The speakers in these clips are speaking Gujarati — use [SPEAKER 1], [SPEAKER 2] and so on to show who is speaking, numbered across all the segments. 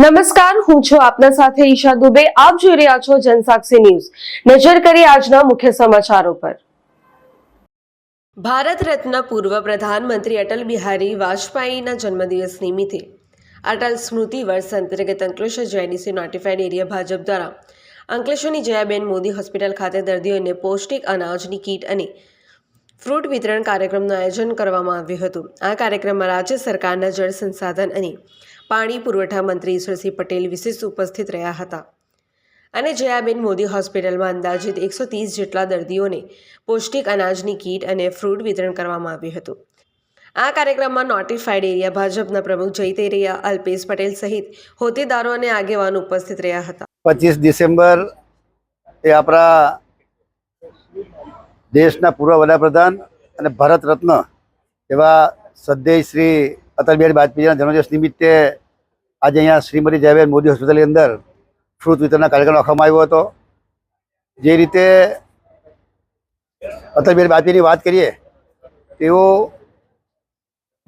[SPEAKER 1] નમસ્કાર, હું છું આપના સાથે ઈશા દુબે. આપ જોઈ રહ્યા છો જનસાક્ષી ન્યૂઝ. નજર કરી આજના મુખ્ય સમાચારો પર. ભારત રત્ન પૂર્વ પ્રધાનમંત્રી અટલ બિહારી વાજપેયીના જન્મદિવસ નિમિત્તે અટલ સ્મૃતિ વર્ષ અંતર્ગત Ankleshwar JDC notified area Bhajap દ્વારા અંકલેશ્વરની જયાબેન મોદી હોસ્પિટલ ખાતે દર્દીઓને પૌષ્ટિક અનાજની કીટ અને ફ્રૂટ વિતરણ કાર્યક્રમનું આયોજન કરવામાં આવ્યું હતું. આ કાર્યક્રમમાં રાજ્ય સરકારના જળ સંસાધન અને પાણી પુરવઠા મંત્રી ઈશ્વરસિંહ પટેલ વિશેષ ઉપસ્થિત રહ્યા હતા. અને જયાબેન મોદી હોસ્પિટલમાં અંદાજિત એકસો ત્રીસ જેટલા દર્દીઓને પૌષ્ટિક અનાજની કીટ અને ફ્રૂટ વિતરણ કરવામાં આવ્યું હતું. આ કાર્યક્રમમાં નોટિફાઈડ એરિયા ભાજપના પ્રમુખ જયતેરિયા, અલ્પેશ પટેલ સહિત હોદ્દેદારો અને આગેવાનો ઉપસ્થિત રહ્યા હતા.
[SPEAKER 2] પચીસ ડિસેમ્બર એ આપણા દેશના પૂર્વ વડાપ્રધાન અને ભારત રત્ન એવા સદૈવ શ્રી અટલ બિહારી વાજપેયીના જન્મદિવસ નિમિત્તે આજે અહીંયા શ્રીમતી જયબેન મોદી હોસ્પિટલની અંદર ફ્રૂટ વિતરણના કાર્યક્રમ રાખવામાં આવ્યો હતો. જે રીતે અટલ બિહારી વાજપેયીની વાત કરીએ, તેઓ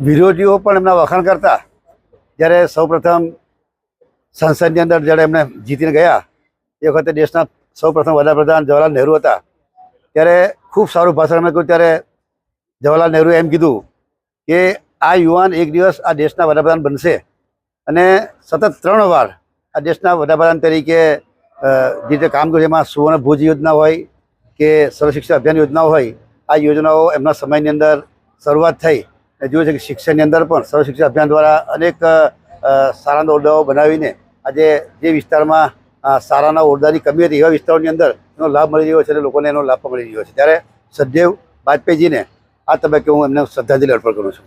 [SPEAKER 2] વિરોધીઓ પણ એમના વખાણ કરતા જ્યારે સૌપ્રથમ સંસદની અંદર જ્યારે એમને જીતીને ગયા, એ વખતે દેશના સૌપ્રથમ વડાપ્રધાન જવાહરલાલ નહેરુ હતા. ત્યારે ખૂબ સારું ભાષણ એમણે કહ્યું ત્યારે જવાહરલાલ નહેરુએ એમ કીધું કે આ યુવાન એક દિવસ આ દેશના વડાપ્રધાન બનશે. અને સતત ત્રણ વાર આ દેશના વડાપ્રધાન તરીકે જે રીતે કામ કર્યું એમાં સુવર્ણ ભુજ યોજના હોય કે સર્વ શિક્ષા અભિયાન યોજના હોય, આ યોજનાઓ એમના સમયની અંદર શરૂઆત થઈ. જોયું છે કે શિક્ષણની અંદર પણ સર્વ શિક્ષા અભિયાન દ્વારા અનેક શાળાના ઓરડાઓ બનાવીને આજે જે વિસ્તારમાં સારાના ઓરડાની કમી હતી એવા વિસ્તારોની અંદર એનો લાભ મળી રહ્યો છે અને લોકોને એનો લાભ મળી રહ્યો છે. ત્યારે સદૈવ વાજપેયીજીને આ તબક્કે હું એમને શ્રદ્ધાંજલિ અર્પણ કરું છું.